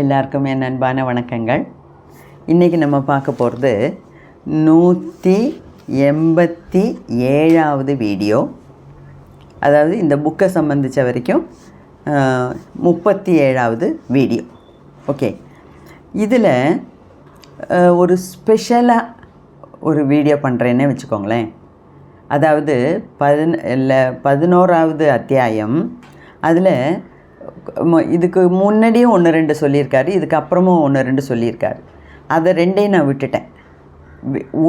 எல்லாருக்கும் என் அன்பான வணக்கங்கள். இன்றைக்கி நம்ம பார்க்க போகிறது நூற்றி எண்பத்தி ஏழாவது வீடியோ. அதாவது இந்த புக்கை சம்மந்தித்த வரைக்கும் முப்பத்தி ஏழாவது வீடியோ. ஓகே. இதில் ஒரு ஸ்பெஷலாக ஒரு வீடியோ பண்ணுறேன்னே வச்சுக்கோங்களேன். அதாவது பதின இல்லை பதினோராவது அத்தியாயம். அதில் இதுக்கு முன்னாடியும் ஒன்று ரெண்டு சொல்லியிருக்காரு இதுக்கு அப்புறமும் ஒன்று ரெண்டு சொல்லியிருக்காரு. அதை ரெண்டையும் நான் விட்டுட்டேன்.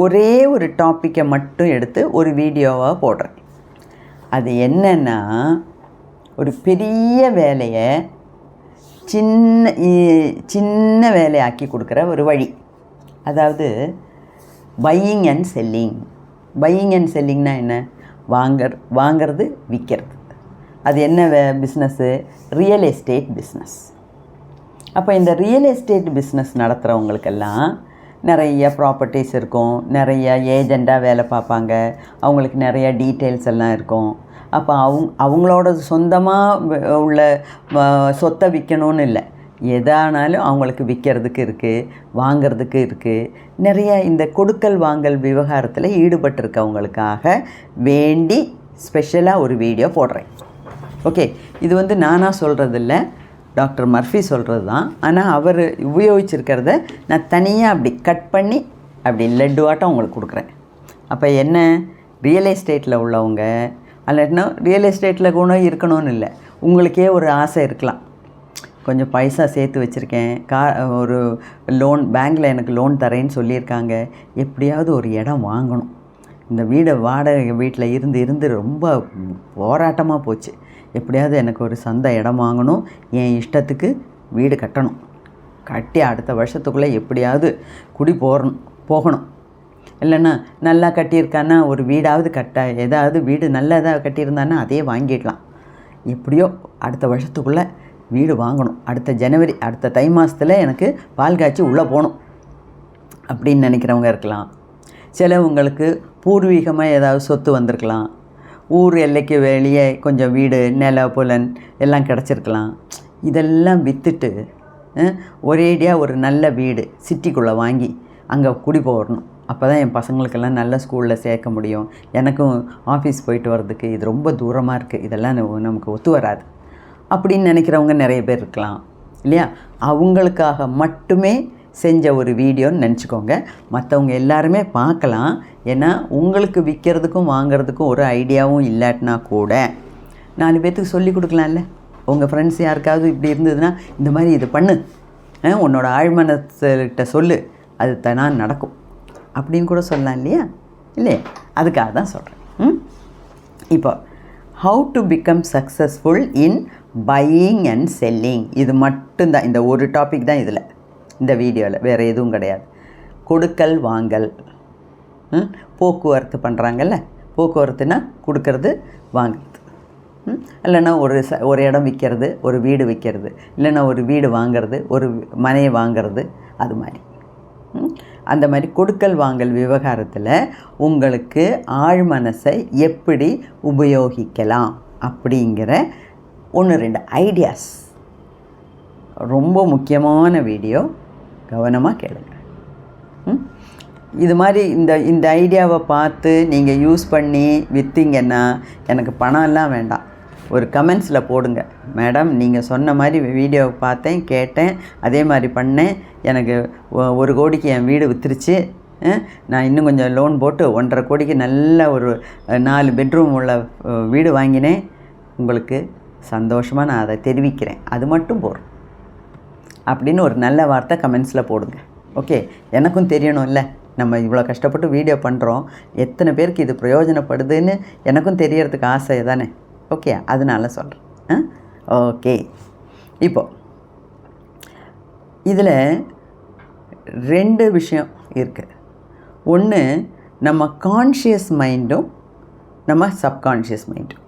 ஒரே ஒரு டாப்பிக்கை மட்டும் எடுத்து ஒரு வீடியோவாக போடுறேன். அது என்னன்னா ஒரு பெரிய வேலையை சின்ன சின்ன வேலையாக்கி கொடுக்குற ஒரு வழி. அதாவது buying and selling buying and செல்லிங்னா என்ன? வாங்கர் வாங்கிறது விற்கிறது அது என்ன way business real estate business அப்போ இந்த ரியல் எஸ்டேட் பிஸ்னஸ் நடத்துகிறவங்களுக்கெல்லாம் நிறைய ப்ராப்பர்ட்டிஸ் இருக்கும். நிறைய ஏஜெண்ட்டாக வேலை பார்ப்பாங்க. அவங்களுக்கு நிறைய டீட்டெயில்ஸ் எல்லாம் இருக்கும். அப்போ அவங்க அவங்களோட சொந்தமாக உள்ள சொத்தை விற்கணும்னு இல்லை. எதானாலும் அவங்களுக்கு விற்கிறதுக்கு இருக்குது வாங்கிறதுக்கு இருக்குது நிறைய இந்த கொடுக்கல் வாங்கல் விவகாரத்தில் ஈடுபட்டிருக்கவங்களுக்காக வேண்டி ஸ்பெஷலாக ஒரு வீடியோ போடுறேன். ஓகே இது வந்து நானாக சொல்கிறதில்ல டாக்டர் மர்ஃபி சொல்கிறது தான் ஆனால் அவர் உபயோகிச்சிருக்கிறத நான் தனியாக அப்படி கட் பண்ணி அப்படி லட்டுவாட்டம் உங்களுக்கு கொடுக்குறேன். அப்போ என்ன? ரியல் எஸ்டேட்டில் உள்ளவங்க அல்லனா ரியல் எஸ்டேட்டில் கூட இருக்கணும்னு இல்லை. உங்களுக்கே ஒரு ஆசை இருக்கலாம். கொஞ்சம் பைசா சேர்த்து வச்சுருக்கேன். கா ஒரு லோன் பேங்க்கில் எனக்கு லோன் தரேன்னு சொல்லியிருக்காங்க. எப்படியாவது ஒரு இடம் வாங்கணும். இந்த வீடை வாடகை வீட்டில் இருந்து இருந்து ரொம்ப போராட்டமாக போச்சு. எப்படியாவது எனக்கு ஒரு சொந்த இடம் வாங்கணும் என் இஷ்டத்துக்கு வீடு கட்டணும். கட்டி அடுத்த வருஷத்துக்குள்ளே எப்படியாவது குடி போகணும் போகணும். இல்லைன்னா நல்லா கட்டியிருக்கான்னா ஒரு வீடாவது கட்ட ஏதாவது வீடு நல்லதாக கட்டியிருந்தான்னா அதையே வாங்கிடலாம். எப்படியோ அடுத்த வருஷத்துக்குள்ளே வீடு வாங்கணும். அடுத்த ஜனவரி அடுத்த தை மாதத்தில் எனக்கு பால் காய்ச்சி உள்ளே போகணும் அப்படின்னு நினைக்கிறவங்க இருக்கலாம். சிலவங்களுக்கு பூர்வீகமாக ஏதாவது சொத்து வந்திருக்கலாம். ஊர் எல்லைக்கு வெளியே கொஞ்சம் வீடு நில புலன் எல்லாம் கிடச்சிருக்கலாம். இதெல்லாம் விற்றுட்டு ஒரேடியாக ஒரு நல்ல வீடு சிட்டிக்குள்ளே வாங்கி அங்கே குடி போடணும். அப்போ தான் என் பசங்களுக்கெல்லாம் நல்ல ஸ்கூலில் சேர்க்க முடியும். எனக்கும் ஆஃபீஸ் போயிட்டு வர்றதுக்கு இது ரொம்ப தூரமாக இருக்குது இதெல்லாம் நமக்கு ஒத்து வராது. அப்படின்னு நினைக்கிறவங்க நிறைய பேர் இருக்கலாம். இல்லையா? அவங்களுக்காக மட்டுமே செஞ்ச ஒரு வீடியோன்னு நினச்சிக்கோங்க. மற்றவங்க எல்லாருமே பார்க்கலாம். ஏன்னா உங்களுக்கு விற்கிறதுக்கும் வாங்கிறதுக்கும் ஒரு ஐடியாவும் இல்லாட்டினா கூட நாலு பேர்த்துக்கு சொல்லி கொடுக்கலாம்ல. உங்கள் ஃப்ரெண்ட்ஸ் யாருக்காவது இப்படி இருந்ததுன்னா இந்த மாதிரி இது பண்ணு. உன்னோட ஆழ்மனத்துக்கிட்ட சொல்லு. அது தானா நடக்கும். அப்படின்னு கூட சொல்லலாம் இல்லையா? இல்லையா? அதுக்காக தான் சொல்கிறேன் ம்? இப்போ how to become successful in buying and selling இது மட்டும்தான் இந்த ஒரு டாபிக் தான் இதில். இந்த வீடியோவில் வேறு எதுவும் கிடையாது. கொடுக்கல் வாங்கல். போக்குவரத்து பண்ணுறாங்கல்ல போக்குவரத்துனா கொடுக்கறது வாங்குறது. இல்லைன்னா ஒரு ச ஒரு இடம் விற்கிறது ஒரு வீடு விற்கிறது. இல்லைன்னா ஒரு வீடு வாங்குறது ஒரு மனையை வாங்கிறது அது மாதிரி. அந்த மாதிரி கொடுக்கல் வாங்கல் விவகாரத்தில் உங்களுக்கு ஆழ் மனசை எப்படி உபயோகிக்கலாம் அப்படிங்கிற ஒன்று ரெண்டு ஐடியாஸ் ரொம்ப முக்கியமான வீடியோ கவனமாக கேளுங்க. இது மாதிரி இந்த இந்த ஐடியாவை பார்த்து நீங்கள் யூஸ் பண்ணி விற்றீங்கன்னா எனக்கு பணம்லாம் வேண்டாம். ஒரு கமெண்ட்ஸில் போடுங்க. மேடம் நீங்கள் சொன்ன மாதிரி வீடியோவை பார்த்தேன் கேட்டேன் அதே மாதிரி பண்ணேன். எனக்கு ஒ- ஒரு கோடிக்கு என் வீடு விற்றுருச்சு நான் இன்னும் கொஞ்சம் லோன் போட்டு ஒன்றரை கோடிக்கு நல்ல ஒரு நாலு பெட்ரூம் உள்ள வீடு வாங்கினேன். உங்களுக்கு சந்தோஷமாக நான் அதை தெரிவிக்கிறேன். அது மட்டும் போதும் அப்படின்னு ஒரு நல்ல வார்த்தை கமெண்ட்ஸில் போடுங்க. ஓகே? எனக்கும் தெரியணும்ல? நம்ம இவ்வளோ கஷ்டப்பட்டு வீடியோ பண்ணுறோம் எத்தனை பேருக்கு இது பிரயோஜனப்படுதுன்னு எனக்கும் தெரியறதுக்கு ஆசை தானே. ஓகே அதனால சொல்கிறேன் ஓகே. இப்போது இதில் ரெண்டு விஷயம் இருக்குது ஒன்று நம்ம கான்ஷியஸ் மைண்டும் நம்ம சப்கான்ஷியஸ் மைண்டும்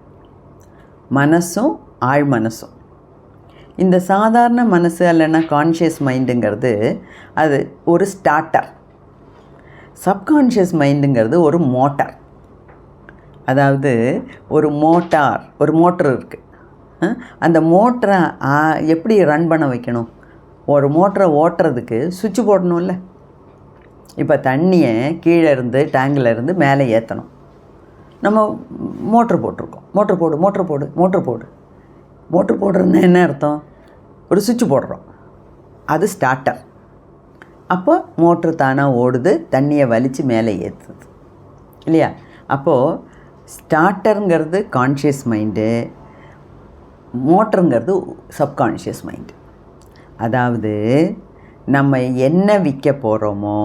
மனசும் ஆழ் மனசும். இந்த சாதாரண மனசு இல்லைன்னா கான்ஷியஸ் மைண்டுங்கிறது அது ஒரு ஸ்டார்டர் சப்கான்ஷியஸ் மைண்டுங்கிறது ஒரு மோட்டார். அதாவது ஒரு மோட்டார் ஒரு மோட்டர் இருக்குது அந்த மோட்டரை எப்படி ரன் பண்ண வைக்கணும்? ஒரு மோட்டரை ஓட்டுறதுக்கு சுவிட்ச் போடணும்ல. இப்போ தண்ணியை கீழே இருந்து டேங்கில் இருந்து மேலே ஏற்றணும் நம்ம மோட்ரு போட்டிருக்கோம். மோட்ரு போடு மோட்ரு போடு மோட்ரு போடு. மோட்ரு போடுறதுன்னா என்ன அர்த்தம்? ஒரு சுவிட்ச் போடுறோம். அது ஸ்டார்டர் அப்போ மோட்ரு தானாக ஓடுது தண்ணியை வலித்து மேலே ஏற்றுது இல்லையா? அப்போது ஸ்டார்டருங்கிறது கான்ஷியஸ் மைண்டு மோட்டருங்கிறது சப்கான்ஷியஸ் மைண்டு அதாவது நம்ம என்ன விற்க போகிறோமோ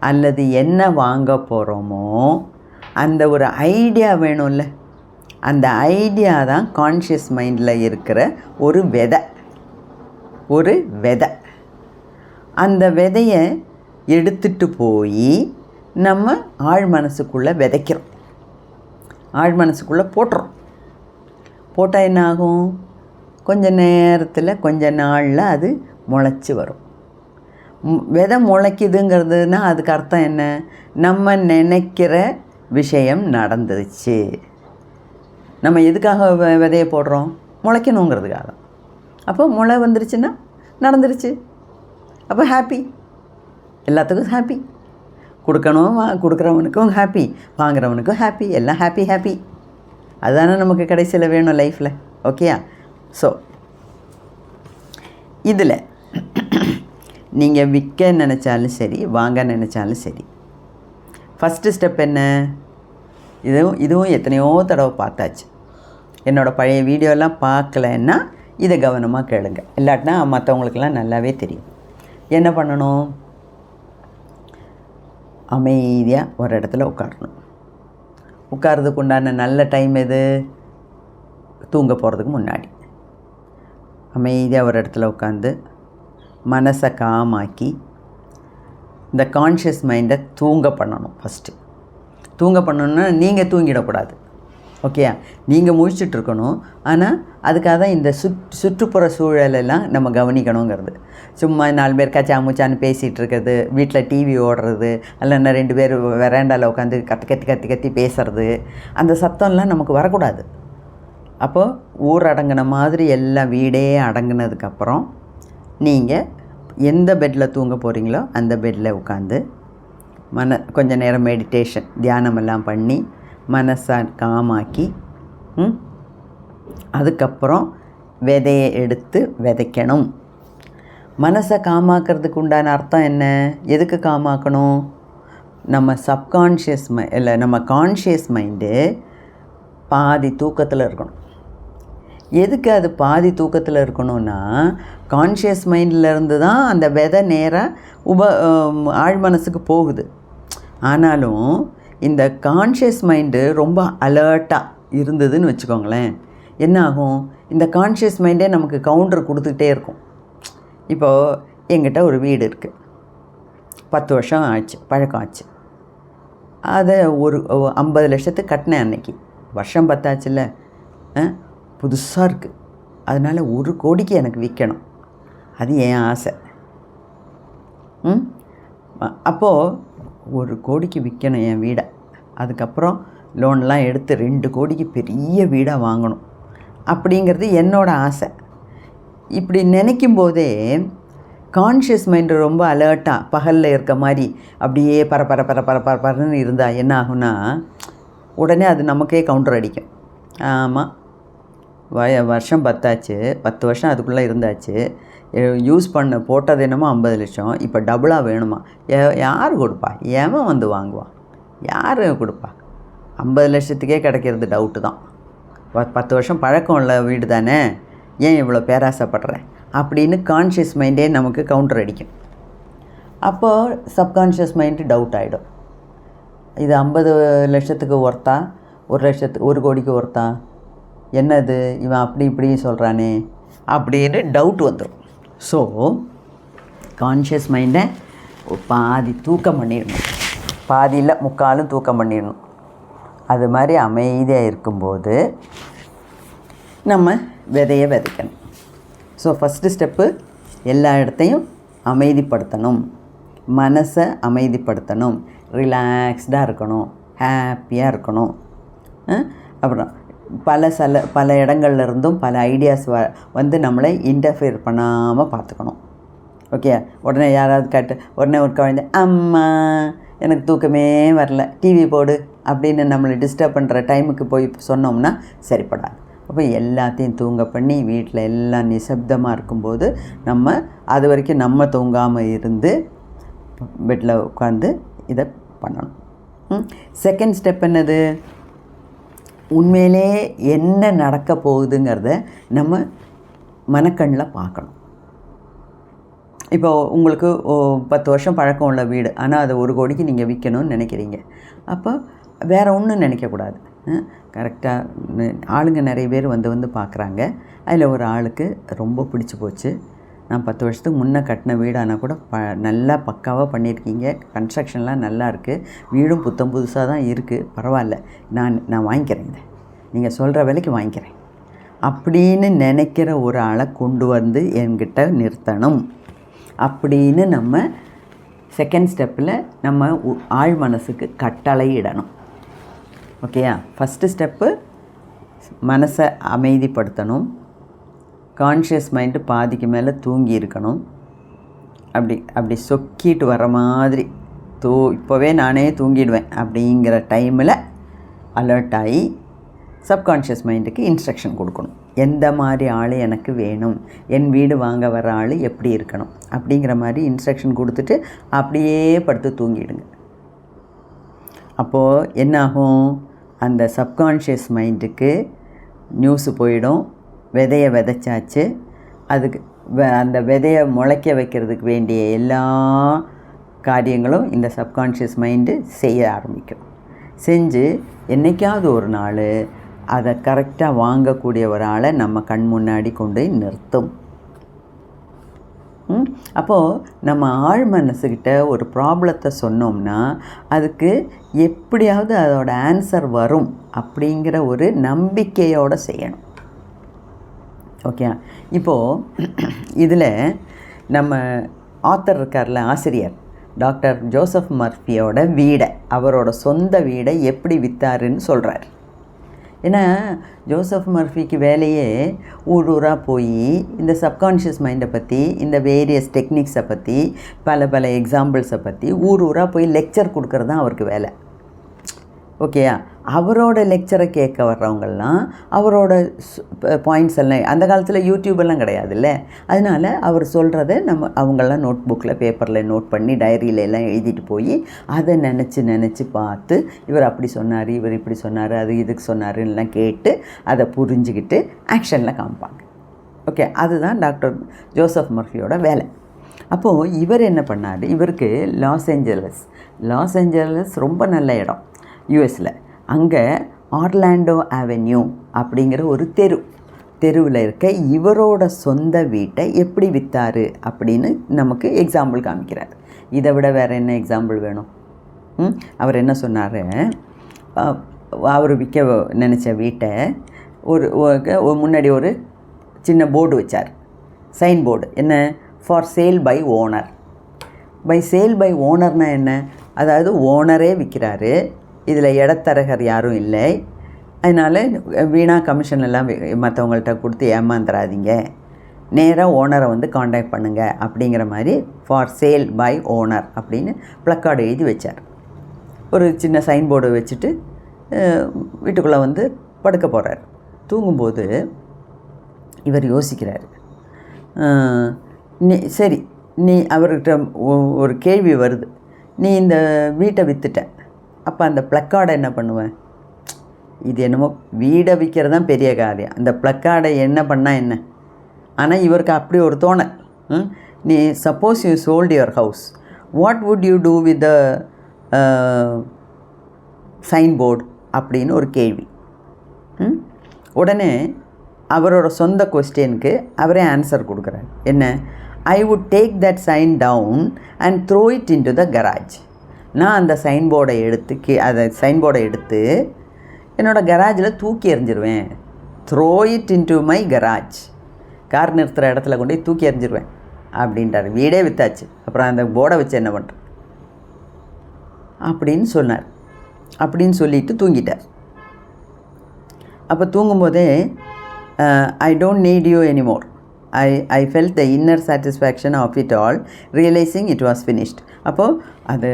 அல்லது என்ன வாங்க போகிறோமோ அந்த ஒரு ஐடியா வேணும்ல. அந்த ஐடியா தான் கான்ஷியஸ் மைண்டில் இருக்கிற ஒரு விதை. ஒரு விதை. அந்த விதையை எடுத்துட்டு போய் நம்ம ஆழ் மனசுக்குள்ளே விதைக்கிறோம். ஆழ் மனசுக்குள்ளே போட்டுறோம். போட்டால் என்ன ஆகும்? கொஞ்ச நேரத்தில் கொஞ்ச நாளில் அது முளைச்சி வரும். விதை முளைக்குதுங்கிறதுனா அதுக்கு அர்த்தம் என்ன? நம்ம நினைக்கிற விஷயம் நடந்துருச்சு. நம்ம எதுக்காக விதையை விதைய போடுறோம்? முளைக்கணுங்கிறதுக்காக அப்போ முளை வந்துருச்சுன்னா நடந்துருச்சு. அப்போ ஹாப்பி எல்லாத்துக்கும் ஹாப்பி கொடுக்கணும் வா கொடுக்குறவனுக்கும் ஹாப்பி வாங்குறவனுக்கும் ஹாப்பி எல்லாம் ஹாப்பி ஹாப்பி அதுதானே நமக்கு கடைசியில் வேணும் லைஃப்பில் ஓகேயா ஸோ இதில் நீங்கள் விற்க நினச்சாலும் சரி வாங்க நினச்சாலும் சரி ஃபஸ்ட்டு ஸ்டெப் என்ன? இதுவும் இதுவும் எத்தனையோ தடவை பார்த்தாச்சு. என்னோடய பழைய வீடியோலாம் பார்க்கலன்னா இதை கவனமாக கேளுங்க. இல்லாட்டினா மற்றவங்களுக்கெல்லாம் நல்லாவே தெரியும். என்ன பண்ணணும்? அமைதியாக ஒரு இடத்துல உட்காரணும். உட்கார்றதுக்கு உண்டான நல்ல டைம் எது? தூங்க போகிறதுக்கு முன்னாடி. அமைதியாக ஒரு இடத்துல உட்காந்து மனசை காமாக்கி இந்த கான்ஷியஸ் மைண்டை தூங்க பண்ணணும் ஃபஸ்ட்டு தூங்க பண்ணணுன்னா நீங்கள் தூங்கிடக்கூடாது. ஓகேயா நீங்கள் முழிச்சிட்ருக்கணும் ஆனால் அதுக்காக தான் இந்த சுற் சுற்றுப்புற சூழலெல்லாம் நம்ம கவனிக்கணுங்கிறது. சும்மா நாலு பேர் கச்சா முச்சான்னு பேசிகிட்டு இருக்கிறது வீட்டில் டிவி ஓடுறது இல்லைன்னா ரெண்டு பேர் வெராண்டாவில் உட்காந்து கத்தி கத்தி கத்தி கத்தி பேசுறது அந்த சத்தம்லாம் நமக்கு வரக்கூடாது. அப்போ ஊர் அடங்கின மாதிரி எல்லாம் வீடே அடங்கினதுக்கப்புறம் நீங்கள் எந்த பெட்டில் தூங்க போகிறீங்களோ அந்த பெட்டில் உட்காந்து மன கொஞ்ச நேரம் மெடிடேஷன் தியானமெல்லாம் பண்ணி மனசை காமாக்கி ம், அதுக்கப்புறம் விதையை எடுத்து விதைக்கணும். மனசை காமாக்கிறதுக்கு உண்டான அர்த்தம் என்ன? எதுக்கு காமாக்கணும்? நம்ம சப்கான்ஷியஸ் மை இல்லை நம்ம கான்ஷியஸ் மைண்டு பாதி தூக்கத்தில் இருக்கணும். எதுக்கு அது பாதி தூக்கத்தில் இருக்கணும்னா கான்ஷியஸ் மைண்ட்லேருந்து தான் அந்த விதை நேராக உப ஆழ் மனசுக்கு போகுது. ஆனாலும் இந்த கான்ஷியஸ் மைண்டு ரொம்ப அலர்ட்டாக இருந்ததுன்னு வச்சுக்கோங்களேன். என்ன ஆகும்? இந்த கான்ஷியஸ் மைண்டே நமக்கு கவுண்டர் கொடுத்துக்கிட்டே இருக்கும். இப்போது எங்கிட்ட ஒரு வீடு இருக்குது பத்து வருஷம் ஆச்சு பழக்கம் ஆச்சு. அதை ஒரு ஐம்பது லட்சத்துக்கு கட்டினேன் அன்னைக்கு. வருஷம் பத்தாச்சுல்ல. புதுசாக இருக்குது அதனால் ஒரு கோடிக்கு எனக்கு விற்கணும் அது என் ஆசை. ம்? அப்போது ஒரு கோடிக்கு விற்கணும் என் வீடை. அதுக்கப்புறம் லோன்லாம் எடுத்து ரெண்டு கோடிக்கு பெரிய வீடாக வாங்கணும். அப்படிங்கிறது என்னோடய ஆசை. இப்படி நினைக்கும் போதே கான்ஷியஸ் மைண்டு ரொம்ப அலர்ட்டாக பகலில் இருக்க மாதிரி அப்படியே பர பர பர பர பர பரன்னு இருந்தால் என்ன ஆகும்னா உடனே அது நமக்கே கவுண்டர் அடிக்கும். ஆமாம் வய வருஷம் பத்தாச்சு பத்து வருஷம் அதுக்குள்ளே இருந்தாச்சு. யூஸ் பண்ண போட்டது என்னமோ ஐம்பது லட்சம் இப்போ டபுளாக வேணுமா? யார் கொடுப்பா? எவன் வந்து வாங்குவான் யார் கொடுப்பா? ஐம்பது லட்சத்துக்கே கிடைக்கிறது டவுட்டு தான். பத்து வருஷம் பழக்கம் உள்ள வீடு தானே? ஏன் இவ்வளோ பேராசைப்படுறேன்? அப்படின்னு கான்ஷியஸ் மைண்டே நமக்கு கவுண்டர் அடிக்கும். அப்போது சப்கான்ஷியஸ் மைண்டு டவுட் ஆகிடும் இது ஐம்பது லட்சத்துக்கு ஒர்த்தா? ஒரு லட்சத்துக்கு ஒரு கோடிக்கு ஒர்த்தா? என்னது? இவன் அப்படி இப்படி சொல்கிறானே அப்படின்னு டவுட் வந்துடும் ஸோ கான்ஷியஸ் மைண்டை பாதி தூக்கம் பண்ணிடணும். பாதியில் முக்காலும் தூக்கம் பண்ணிடணும். அது மாதிரி அமைதியாக இருக்கும்போது நம்ம விதையை விதைக்கணும். ஸோ ஃபஸ்ட்டு ஸ்டெப்பு எல்லா இடத்தையும் அமைதிப்படுத்தணும். மனசை அமைதிப்படுத்தணும். ரிலாக்ஸ்டாக இருக்கணும். ஹாப்பியாக இருக்கணும். அப்புறம் பல சில பல இடங்கள்ல இருந்தும் பல ஐடியாஸ் வ வந்து நம்மளை இன்டர்ஃபியர் பண்ணாமல் பார்த்துக்கணும். ஓகே உடனே யாராவது கேட்டு உடனே ஒரு குழந்தை அம்மா எனக்கு தூக்கமே வரல. டிவி போடு அப்படின்னு நம்மளை டிஸ்டர்ப் பண்ணுற டைமுக்கு போய் சொன்னோம்னா சரிப்படாது. அப்போ எல்லாத்தையும் தூங்க பண்ணி வீட்டில் எல்லாம் நிசப்தமாக இருக்கும்போது நம்ம அது வரைக்கும் நம்ம தூங்காமல் இருந்து பெட்டில் உட்காந்து இதை பண்ணணும். செகண்ட் ஸ்டெப் என்னது? உண்மையிலே என்ன நடக்க போகுதுங்கிறத நம்ம மனக்கண்ணில் பார்க்கணும். இப்போ உங்களுக்கு ஓ, பத்து வருஷம் பழக்கம் உள்ள வீடு. ஆனால் அதை ஒரு கோடிக்கு நீங்கள் விற்கணும்னு நினைக்கிறீங்க. அப்போ வேறு ஒன்றும் நினைக்கக்கூடாது. கரெக்டாக ஆளுங்க நிறைய பேர் வந்து வந்து பார்க்குறாங்க. அதில் ஒரு ஆளுக்கு ரொம்ப பிடிச்சி போச்சு. நான் பத்து வருஷத்துக்கு முன்னே கட்டின வீடானால் கூட ப நல்லா பக்காவாக பண்ணியிருக்கீங்க. கன்ஸ்ட்ரக்ஷன்லாம் நல்லா இருக்குது வீடும் புத்தம் புதுசாக தான் இருக்குது பரவாயில்ல. நான் நான் வாங்கிக்கிறேன் இதை. நீங்கள் சொல்கிற விலைக்கு வாங்கிக்கிறேன். அப்படின்னு நினைக்கிற ஒரு ஆளை கொண்டு வந்து என்கிட்ட நிறுத்தணும். அப்படின்னு நம்ம செகண்ட் ஸ்டெப்பில் நம்ம உ- ஆழ் மனசுக்கு கட்டளை இடணும் ஓகேயா ஃபஸ்ட்டு ஸ்டெப்பு மனசை அமைதிப்படுத்தணும். கான்ஷியஸ் மைண்டு பாதிக்கு மேலே தூங்கி இருக்கணும். அப்படி அப்படி சொக்கிட்டு வர மாதிரி தூ இப்போவே நானே தூங்கிடுவேன் அப்படிங்கிற டைமில் அலர்ட் ஆகி சப்கான்ஷியஸ் மைண்டுக்கு இன்ஸ்ட்ரக்ஷன் கொடுக்கணும். எந்த மாதிரி ஆள் எனக்கு வேணும்? என் வீடு வாங்க வர ஆள் எப்படி இருக்கணும்? அப்படிங்கிற மாதிரி இன்ஸ்ட்ரக்ஷன் கொடுத்துட்டு அப்படியே படுத்து தூங்கிடுங்க. அப்போது என்னாகும்? அந்த சப்கான்ஷியஸ் மைண்டுக்கு நியூஸு போயிடும். விதையை விதைச்சாச்சு. அதுக்கு வ- அந்த விதையை முளைக்க வைக்கிறதுக்கு வேண்டிய எல்லா காரியங்களும் இந்த சப்கான்ஷியஸ் மைண்டு செய்ய ஆரம்பிக்கும். செஞ்சு என்னைக்காவது ஒரு நாள் அதை கரெக்டாக வாங்கக்கூடிய ஒரு ஆளை நம்ம கண் முன்னாடி கொண்டு நிறுத்தும். அப்போது நம்ம ஆழ் மனசுக்கிட்ட ஒரு ப்ராப்ளத்தை சொன்னோம்னா அதுக்கு எப்படியாவது அதோட ஆன்சர் வரும் அப்படிங்கிற ஒரு நம்பிக்கையோடு செய்யணும். ஓகே இப்போது இதில் நம்ம ஆத்தர் இருக்கார்ல ஆசிரியர் டாக்டர் ஜோசப் மர்ஃபியோட வீடை அவரோட சொந்த வீடை எப்படி விற்றாருன்னு சொல்கிறார் ஏன்னா ஜோசப் மர்ஃபிக்கு வேலையே ஊர் ஊராக போய் இந்த சப்கான்ஷியஸ் மைண்டை பற்றி இந்த வேரியஸ் டெக்னிக்ஸை பற்றி பல பல எக்ஸாம்பிள்ஸை பற்றி ஊர் ஊராக போய் லெக்சர் கொடுக்கறது தான் அவருக்கு வேலை. ஓகேயா? அவரோட லெக்சரை கேட்க வர்றவங்கெல்லாம் அவரோட பாயிண்ட்ஸ் எல்லாம் அந்த காலத்தில் யூடியூப் எல்லாம் கிடையாதுல்ல? அதனால அவர் சொல்கிறத நம்ம அவங்கெல்லாம் நோட் புக்கில் பேப்பரில் நோட் பண்ணி டைரியில எல்லாம் எழுதிட்டு போய் அதை நினச்சி நினச்சி பார்த்து இவர் அப்படி சொன்னார் இவர் இப்படி சொன்னார் அது இதுக்கு சொன்னாருன்னெலாம் கேட்டு அதை புரிஞ்சுக்கிட்டு ஆக்ஷனில் காமிப்பாங்க. ஓகே அதுதான் டாக்டர் ஜோசப் மர்ஃபியோட வேலை. அப்போது இவர் என்ன பண்ணார்? இவருக்கு லாஸ் ஏஞ்சலஸ் லாஸ் ஏஞ்சலஸ் ரொம்ப நல்ல இடம் யூஎஸில் அங்கே ஆர்லாண்டோ அவென்யூ அப்படிங்கிற ஒரு தெரு. தெருவில் இருக்க இவரோட சொந்த வீட்டை எப்படி விற்றாரு அப்படின்னு நமக்கு எக்ஸாம்பிள் காமிக்கிறார். இதை விட வேறு என்ன எக்ஸாம்பிள் வேணும்? அவர் என்ன சொன்னார்? அவர் விற்க நினச்ச வீட்டை ஒரு முன்னாடி ஒரு சின்ன போர்டு வச்சார். சைன் போர்டு என்ன? For sale by owner by sale by ஓனர்னால் என்ன? அதாவது ஓனரே விற்கிறாரு இதில் இடத்தரகர் யாரும் இல்லை. அதனால் வீணாக கமிஷன் எல்லாம் மற்றவங்கள்ட்ட கொடுத்து ஏமாந்துடாதீங்க நேராக ஓனரை வந்து காண்டாக்ட் பண்ணுங்கள் அப்படிங்கிற மாதிரி ஃபார் சேல் பை ஓனர் அப்படின்னு ப்ளக்கார்டு எழுதி வச்சார். ஒரு சின்ன சைன் போர்டு வச்சுட்டு வீட்டுக்குள்ளே வந்து படுக்க போகிறார் தூங்கும்போது இவர் யோசிக்கிறார். நீ சரி நீ அவர்கிட்ட ஒ- ஒரு கேள்வி வருது. நீ இந்த வீட்டை விற்றுட்ட அப்போ அந்த ப்ளக்கார்டை என்ன பண்ணுவேன்? இது என்னமோ வீடை விற்கிறது தான் பெரிய காரியம். அந்த ப்ளக்கார்டை என்ன பண்ணால் என்ன? ஆனால் இவருக்கு அப்படி ஒரு தோணல். ம்? நீ suppose you sold your house what would you do with the sign board அப்படின்னு ஒரு கேள்வி. உடனே அவரோட சொந்த கொஸ்டினுக்கு அவரே ஆன்சர் கொடுக்குறாரு. என்ன? I would take that sign down and throw it into the garage நான் அந்த சைன் போர்டை எடுத்து கீ அதை சைன் போர்டை எடுத்து என்னோடய கராஜில் தூக்கி எறிஞ்சிருவேன். Throw it into my garage car நிறுத்துகிற இடத்துல கொண்டு போய் தூக்கி எறிஞ்சிருவேன். அப்படின்றார். வீடே வித்தாச்சு. அப்புறம் அந்த போர்டை வச்சு என்ன பண்ணுறேன் அப்படின்னு சொன்னார். அப்படின்னு சொல்லிட்டு தூங்கிட்டார். அப்போ தூங்கும்போதே I don't need you anymore I I felt the inner satisfaction of it all realising it was finished அப்போது அது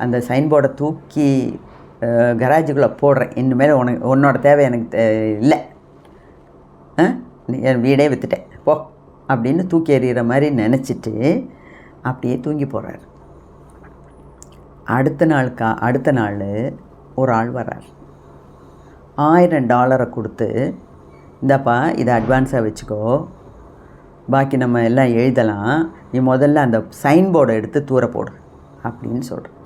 அந்த சைன் போர்டை தூக்கி கராஜுக்குள்ளே போடுறேன். இனிமேல் உனக்கு உன்னோட தேவை எனக்கு தே- இல்லை. ஆ? நீ என் வீடே விற்றுட்டேன் போ. அப்படின்னு தூக்கி எறிகிற மாதிரி நினச்சிட்டு அப்படியே தூங்கி போகிறார் அடுத்த நாள் கா அடுத்த நாள் ஒரு ஆள் வர்றார். ஆயிரம் டாலரை கொடுத்து இந்தாப்பா இதை அட்வான்ஸாக வச்சுக்கோ. பாக்கி நம்ம எல்லாம் எழுதலாம். நீ முதல்ல அந்த சைன் போர்டை எடுத்து தூர போடு. அப்படின்னு சொல்கிறேன்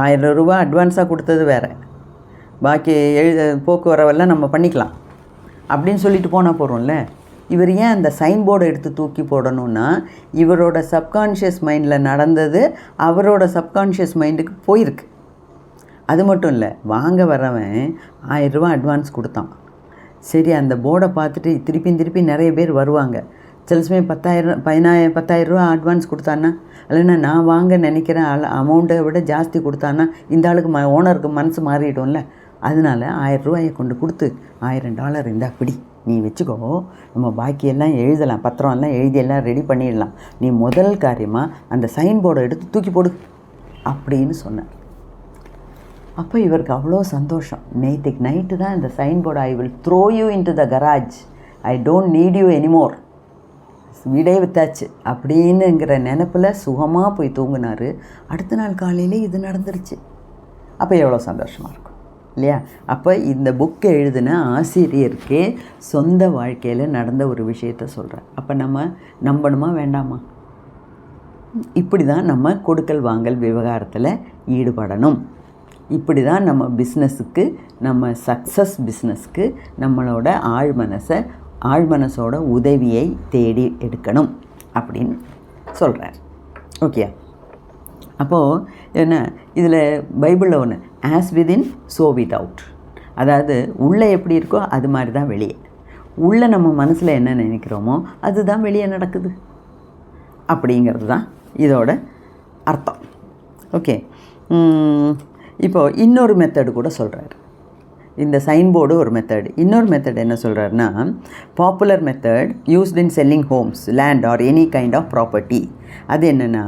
ஆயிரம் ரூபா அட்வான்ஸாக கொடுத்தது வேறு. பாக்கி எழுத போக்குவரவெல்லாம் நம்ம பண்ணிக்கலாம். அப்படின்னு சொல்லிட்டு போனால் போகிறோம்ல இவர் ஏன் அந்த சைன் போர்டை எடுத்து தூக்கி போடணும்னா இவரோட சப்கான்ஷியஸ் மைண்டில் நடந்தது அவரோட சப்கான்ஷியஸ் மைண்டுக்கு போயிருக்கு. அது மட்டும் இல்லை வாங்க வரவன் ஆயிரம் அட்வான்ஸ் கொடுத்தான். சரி அந்த போர்டை பார்த்துட்டு திருப்பி திருப்பி நிறைய பேர் வருவாங்க. சில சமயம் பத்தாயிரம் பதினாயிரம் பத்தாயிரம் ரூபா அட்வான்ஸ் கொடுத்தான்னா இல்லைன்னா நான் வாங்க நினைக்கிற அல அமௌண்ட்டை விட ஜாஸ்தி கொடுத்தான்னா இந்த ஆளுக்கு ம ஓனருக்கு மனசு மாறிடும்ல. அதனால ஆயிரம் ரூபாயை கொண்டு கொடுத்து ஆயிரம் டாலர் இருந்தால் பிடி. நீ வச்சுக்கோ நம்ம பாக்கியெல்லாம் எழுதலாம் பத்திரம்லாம் எழுதி எல்லாம் ரெடி பண்ணிடலாம். நீ முதல் காரியமாக அந்த சைன் போர்டை எடுத்து தூக்கி போடு அப்படின்னு சொன்னார். அப்போ இவருக்கு அவ்வளோ சந்தோஷம். நேற்றுக்கு நைட்டு தான் இந்த sign board I will throw you into the garage I don't need you anymore வீடே வித்தாச்சு. அப்படின்னுங்கிற நினப்பில் சுகமாக போய் தூங்கினார். அடுத்த நாள் காலையிலே இது நடந்துருச்சு. அப்போ எவ்வளோ சந்தோஷமாக இருக்கும். இல்லையா? அப்போ இந்த புக்கை எழுதின ஆசிரியருக்கே சொந்த வாழ்க்கையில் நடந்த ஒரு விஷயத்த சொல்கிறேன் அப்போ நம்ம நம்பணுமா வேண்டாமா? இப்படி தான் நம்ம கொடுக்கல் வாங்கல் விவகாரத்தில் ஈடுபடணும். இப்படி தான் நம்ம பிஸ்னஸுக்கு நம்ம சக்ஸஸ் பிஸ்னஸ்க்கு நம்மளோட ஆழ் ஆழ்மனசோட ஆழ் உதவியை தேடி எடுக்கணும் அப்படின்னு சொல்கிறார் ஓகே அப்போது என்ன? இதில் பைபிளில் ஒன்று as within so without அதாவது உள்ளே எப்படி இருக்கோ அது மாதிரி தான் வெளியே. உள்ளே நம்ம மனசில் என்ன நினைக்கிறோமோ அதுதான் வெளியே நடக்குது. அப்படிங்கிறது தான் இதோட அர்த்தம். ஓகே இப்போது இன்னொரு மெத்தடு கூட சொல்கிறாரு இந்த சைன் போர்டு ஒரு மெத்தட் இன்னொரு மெத்தட் என்ன சொல்கிறாருன்னா popular method used in selling homes land or any kind of property அது என்னென்னா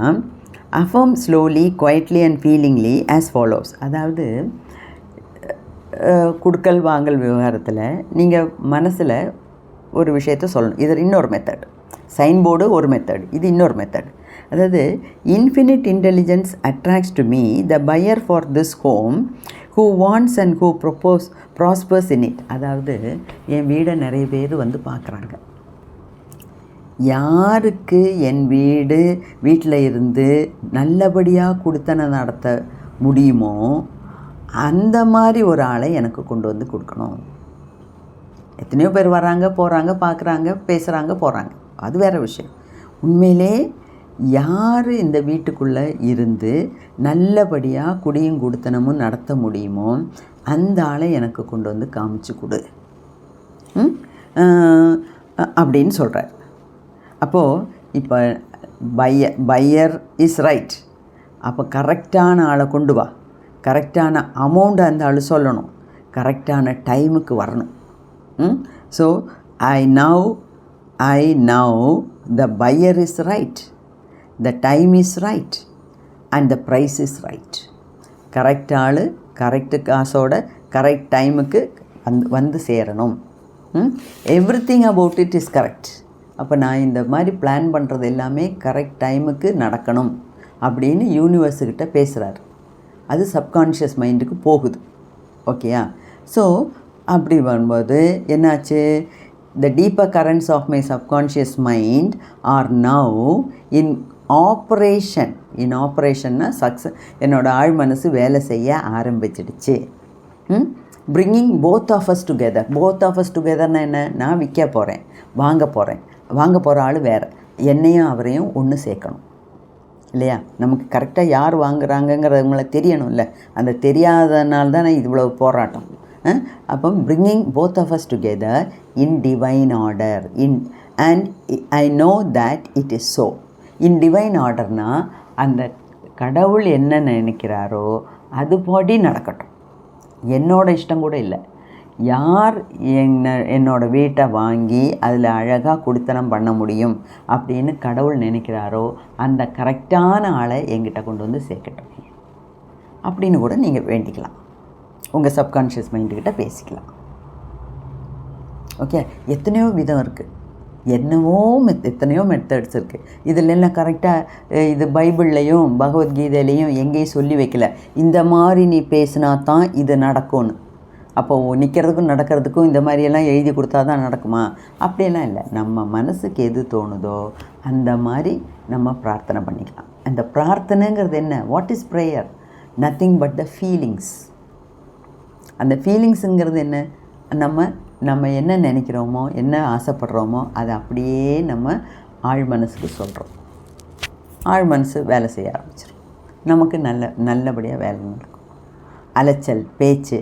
affirm slowly quietly and feelingly as follows அதாவது குடுக்கல் வாங்கல் விவகாரத்தில் நீங்கள் மனசில் ஒரு விஷயத்த சொல்லணும். இது இன்னொரு மெத்தட் சைன் போர்டு ஒரு மெத்தட் இது இன்னொரு மெத்தட் அதாவது infinite intelligence attracts to me the buyer for this home who wants and who propose prospers in it அதாவது என் வீடை நிறைய பேர் வந்து பார்க்குறாங்க. யாருக்கு என் வீடு வீட்டில் இருந்து நல்லபடியாக கொடுத்தன நடத்த முடியுமோ அந்த மாதிரி ஒரு ஆளை எனக்கு கொண்டு வந்து கொடுக்கணும். எத்தனையோ பேர் வராங்க போகிறாங்க பார்க்குறாங்க பேசுகிறாங்க போகிறாங்க அது வேறு விஷயம். உண்மையிலே யார் இந்த வீட்டுக்குள்ளே இருந்து நல்லபடியாக குடியும் குடுத்தனமும் நடத்த முடியுமோ அந்த ஆளை எனக்கு கொண்டு வந்து காமிச்சு கொடு. அப்படின்னு சொல்கிறார் அப்போது இப்போ பைய பையர் இஸ் ரைட் அப்போ கரெக்டான ஆளை கொண்டு வா. கரெக்டான அமௌண்ட் அந்த ஆள் சொல்லணும். கரெக்டான டைமுக்கு வரணும். So I now I now the buyer is right the time is right and the price is right correct ஆள் கரெக்டு காசோட கரெக்ட் டைமுக்கு வந்து வந்து சேரணும். Everything about it is correct அப்போ நான் இந்த மாதிரி பிளான் பண்ணுறது எல்லாமே கரெக்ட் டைமுக்கு நடக்கணும் அப்படின்னு யூனிவர்ஸுக்கிட்ட பேசுகிறார் அது சப்கான்ஷியஸ் மைண்டுக்கு போகுது. ஓகேயா ஸோ அப்படி வரும்போது என்னாச்சு? The deeper currents of my subconscious mind are now in operation. In ஆப்ரேஷன்னா success என்னோட ஆழ் மனசு வேலை செய்ய ஆரம்பிச்சிடுச்சு. Bringing both of us together both of us டுகெதர்னா என்ன? நான் விற்க போகிறேன் வாங்க போகிறேன் வாங்க போகிற ஆள் வேறு. என்னையும் அவரையும் ஒன்று சேர்க்கணும். இல்லையா? நமக்கு கரெக்டாக யார் வாங்குறாங்கங்கிறவங்கள தெரியணும்ல. அந்த தெரியாதனால தான் இவ்வளோ போராட்டம். அப்போ bringing both of us together in divine order in and I know that it is so in divine ஆர்டர்னால் அந்த கடவுள் என்ன நினைக்கிறாரோ அதுபடி நடக்கட்டும். என்னோடய இஷ்டம் கூட இல்லை. யார் என்ன என்னோடய வீட்டை வாங்கி அதில் அழகாக குடித்தனம் பண்ண முடியும் அப்படின்னு கடவுள் நினைக்கிறாரோ அந்த கரெக்டான ஆளை என்கிட்ட கொண்டு வந்து சேர்க்கட்டும். அப்படின்னு கூட நீங்கள் வேண்டிக்கலாம். உங்கள் சப்கான்ஷியஸ் மைண்டுக்கிட்ட பேசிக்கலாம். ஓகே? எத்தனையோ விதம் இருக்குது என்னவோ மெத் எத்தனையோ மெத்தட்ஸ் இருக்குது இதில் எல்லாம் கரெக்டாக இது பைபிள்லையும் பகவத்கீதையிலையும் எங்கேயும் சொல்லி வைக்கல. இந்த மாதிரி நீ பேசினா தான் இது நடக்கும்னு. அப்போது நிற்கிறதுக்கும் நடக்கிறதுக்கும் இந்த மாதிரியெல்லாம் எழுதி கொடுத்தா தான் நடக்குமா? அப்படியெல்லாம் இல்லை. நம்ம மனசுக்கு எது தோணுதோ அந்த மாதிரி நம்ம பிரார்த்தனை பண்ணிக்கலாம். அந்த பிரார்த்தனைங்கிறது என்ன? What is prayer nothing but the feelings அந்த ஃபீலிங்ஸுங்கிறது என்ன? நம்ம நம்ம என்ன நினைக்கிறோமோ என்ன ஆசைப்படுறோமோ அதை அப்படியே நம்ம ஆழ் மனசுக்கு சொல்கிறோம் ஆழ் மனசு வேலை செய்ய ஆரம்பிச்சிடும் நமக்கு நல்ல நல்லபடியாக வேலை நடக்கும். அலைச்சல் பேச்சு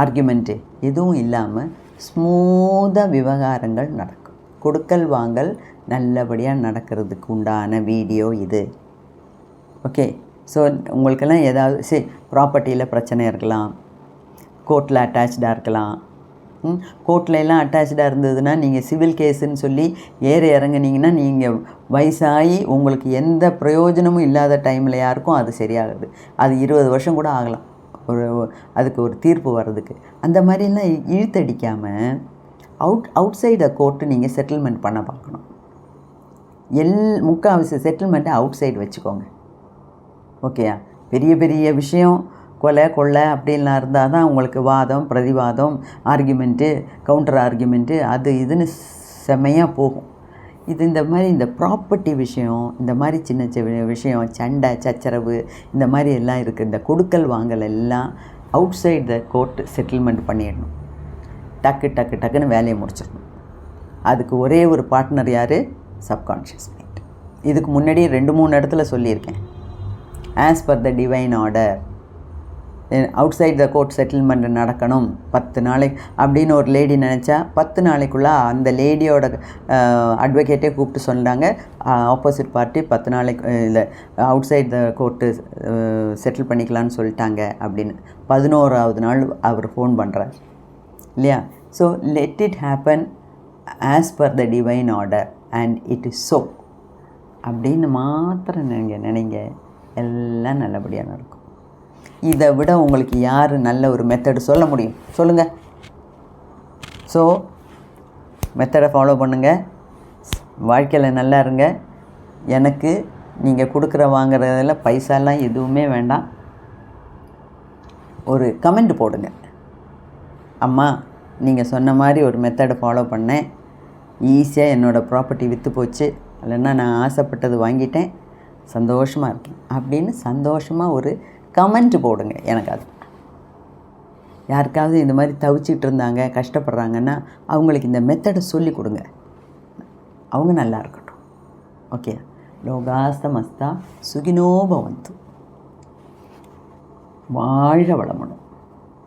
ஆர்குமெண்ட்டு எதுவும் இல்லாமல் ஸ்மூதாக விவகாரங்கள் நடக்கும். கொடுக்கல் வாங்கல் நல்லபடியாக நடக்கிறதுக்கு உண்டான வீடியோ இது. ஓகே ஸோ உங்களுக்கெல்லாம் ஏதாவது சரி ப்ராப்பர்ட்டியில் பிரச்சனை இருக்கலாம். கோர்ட்டில் அட்டாச்சாக இருக்கலாம். கோர்ட்டில் எல்லாம் அட்டாச்சாக இருந்ததுன்னா நீங்கள் சிவில் கேஸுன்னு சொல்லி ஏற இறங்குனீங்கன்னா நீங்கள் வயசாகி உங்களுக்கு எந்த பிரயோஜனமும் இல்லாத டைமில் யாருக்கும் அது சரியாகுது. அது இருபது வருஷம் கூட ஆகலாம். ஒரு அதுக்கு ஒரு தீர்ப்பு வர்றதுக்கு. அந்த மாதிரிலாம் இழுத்தடிக்காமல் அவுட் அவுட் சைடு கோர்ட்டு நீங்கள் செட்டில்மெண்ட் பண்ண பார்க்கணும். எல் முக்கால்வாசி செட்டில்மெண்ட்டை அவுட் சைடு வச்சுக்கோங்க. ஓகேயா பெரிய பெரிய விஷயம். கொலை கொள்ளை அப்படின்லாம் இருந்தால் தான் உங்களுக்கு வாதம் பிரதிவாதம் ஆர்கியுமெண்ட்டு கவுண்டர் ஆர்கியுமெண்ட்டு அது இதுன்னு செம்மையாக போகும். இது இந்த மாதிரி இந்த ப்ராப்பர்ட்டி விஷயம் இந்த மாதிரி சின்ன சின்ன விஷயம் சண்டை சச்சரவு இந்த மாதிரி எல்லாம் இருக்குது இந்த கொடுக்கல் வாங்கல் எல்லாம் outside the court settlement பண்ணிடணும். டக்கு டக்கு டக்குன்னு வேலையை முடிச்சிடணும். அதுக்கு ஒரே ஒரு பார்ட்னர் யார்? சப்கான்ஷியஸ் மைண்ட் இதுக்கு முன்னாடி ரெண்டு மூணு இடத்துல சொல்லியிருக்கேன். As per the divine order outside the court settlement நடக்கணும். பத்து நாளைக்கு அப்படின்னு ஒரு லேடி நினச்சா பத்து நாளைக்குள்ளே அந்த லேடியோட அட்வொகேட்டே கூப்பிட்டு சொன்னாங்க ஆப்போசிட் பார்ட்டி பத்து நாளைக்கு இல்லை outside the court settle பண்ணிக்கலான்னு சொல்லிட்டாங்க அப்படின்னு. பதினோராவது நாள் அவர் ஃபோன் பண்ணுறார் இல்லையா? So let it happen as per the divine order and it is so அப்படின்னு மாத்திரம் நீங்கள் நினைங்க. எல்லாம் நல்லபடியாக நடக்கும். இதை விட உங்களுக்கு யார் நல்ல ஒரு மெத்தடு சொல்ல முடியும்? சொல்லுங்கள் ஸோ மெத்தடை ஃபாலோ பண்ணுங்கள் வாழ்க்கையில் நல்லா இருங்க. எனக்கு நீங்கள் கொடுக்குற வாங்குறதில் பைசாலாம் எதுவுமே வேண்டாம். ஒரு கமெண்ட் போடுங்க. அம்மா நீங்கள் சொன்ன மாதிரி ஒரு மெத்தடை ஃபாலோ பண்ணேன். ஈஸியாக என்னோடய ப்ராப்பர்ட்டி விற்று போச்சு. இல்லைன்னா நான் ஆசைப்பட்டது வாங்கிட்டேன். சந்தோஷமாக இருக்கேன். அப்படின்னு சந்தோஷமாக ஒரு கமெண்ட் போடுங்க எனக்கு அது யாருக்காவது இந்த மாதிரி தவிச்சிட்டு இருந்தாங்க கஷ்டப்படுறாங்கன்னா அவங்களுக்கு இந்த மெத்தடை சொல்லி கொடுங்க. அவங்க நல்லா இருக்கட்டும். ஓகே லோகாஸ்தமஸ்தா சுகினோபவந்து வாழ வளமுடன்.